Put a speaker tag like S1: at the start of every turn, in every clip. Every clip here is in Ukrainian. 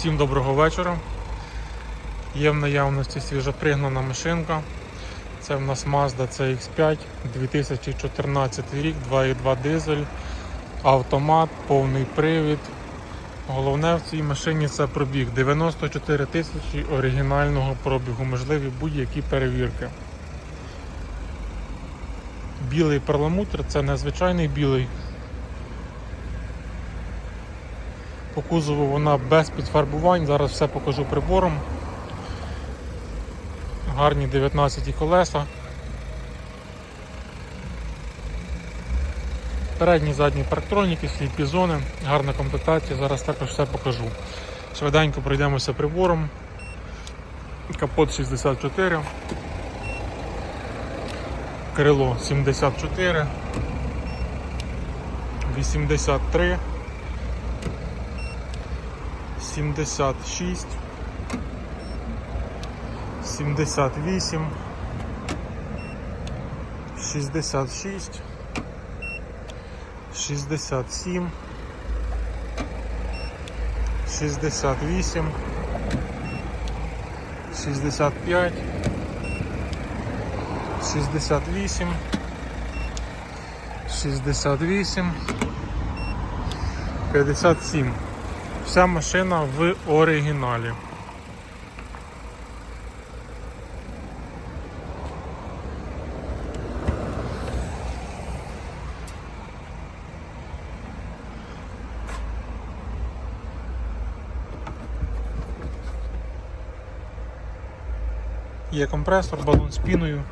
S1: Всім доброго вечора. Є в наявності свіжопригнана машинка. Це в нас Mazda CX5 2014 рік, 2.2 дизель, автомат, повний привід. Головне в цій машині це пробіг 94 тисячі оригінального пробігу, можливі будь-які перевірки. Білий перламутр це незвичайний білий. По кузову вона без підфарбувань. Зараз все покажу прибором. Гарні 19 колеса. Передні задні парктроніки, сліпі зони, гарна комплектація, зараз також все покажу. Швиденько пройдемося прибором. Капот 64, крило 74, 83. 76, 78, 66, 67, 68, 65, 68, 68, 57. Вся машина в оригіналі. Є компресор, балон з піною,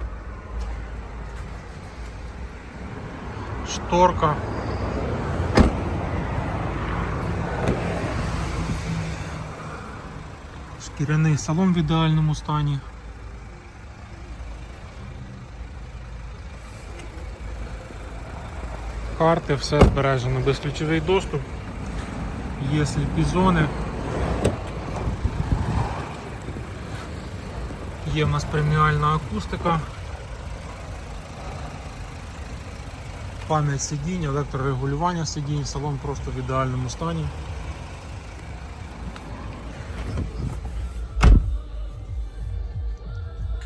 S1: шторка. Шкіряний салон в ідеальному стані. Карти, все збережено, безключовий доступ, є сліпі зони. Є в нас преміальна акустика. Пам'ять сидінь, електрорегулювання сидінь, салон просто в ідеальному стані.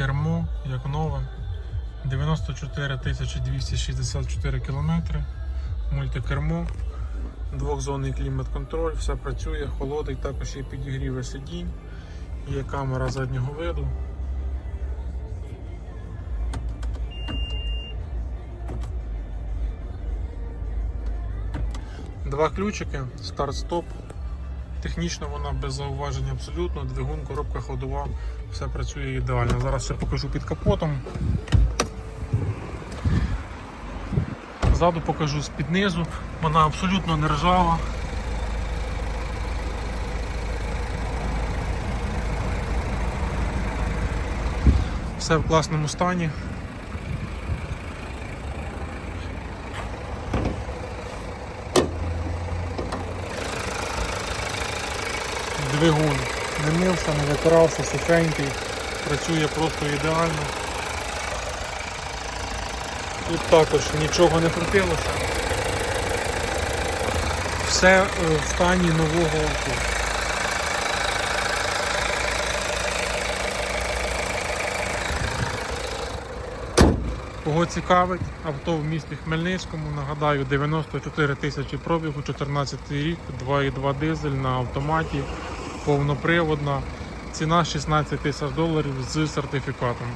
S1: Кермо, як нове. 94 264 кілометри. Мультикермо, двохзонний клімат-контроль, все працює, холодить, також є підігріви сидінь, є камера заднього виду. Два ключики, старт-стоп. Технічно вона без зауважень абсолютно, двигун, коробка ходова, все працює ідеально. Зараз ще покажу під капотом. Ззаду покажу з-під низу, вона абсолютно не ржава. Все в класному стані. Двигун не мився, не витирався, сухенький, працює просто ідеально. Тут також нічого не крутилося. Все е, в стані нового авто. Кого цікавить, авто в місті Хмельницькому, нагадаю, 94 тисячі пробігу, 14 рік, 2,2 дизель на автоматі, повноприводна. Ціна 16 тисяч доларів з сертифікатом.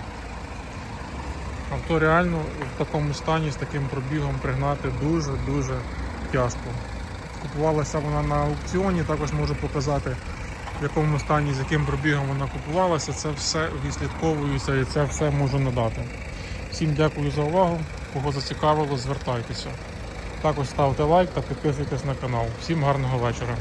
S1: Авто реально в такому стані з таким пробігом пригнати дуже-дуже тяжко. Купувалася вона на аукціоні, також можу показати в якому стані, з яким пробігом вона купувалася. Це все відслідковується і це все можу надати. Всім дякую за увагу. Кого зацікавило, звертайтеся. Також ставте лайк та підписуйтесь на канал. Всім гарного вечора.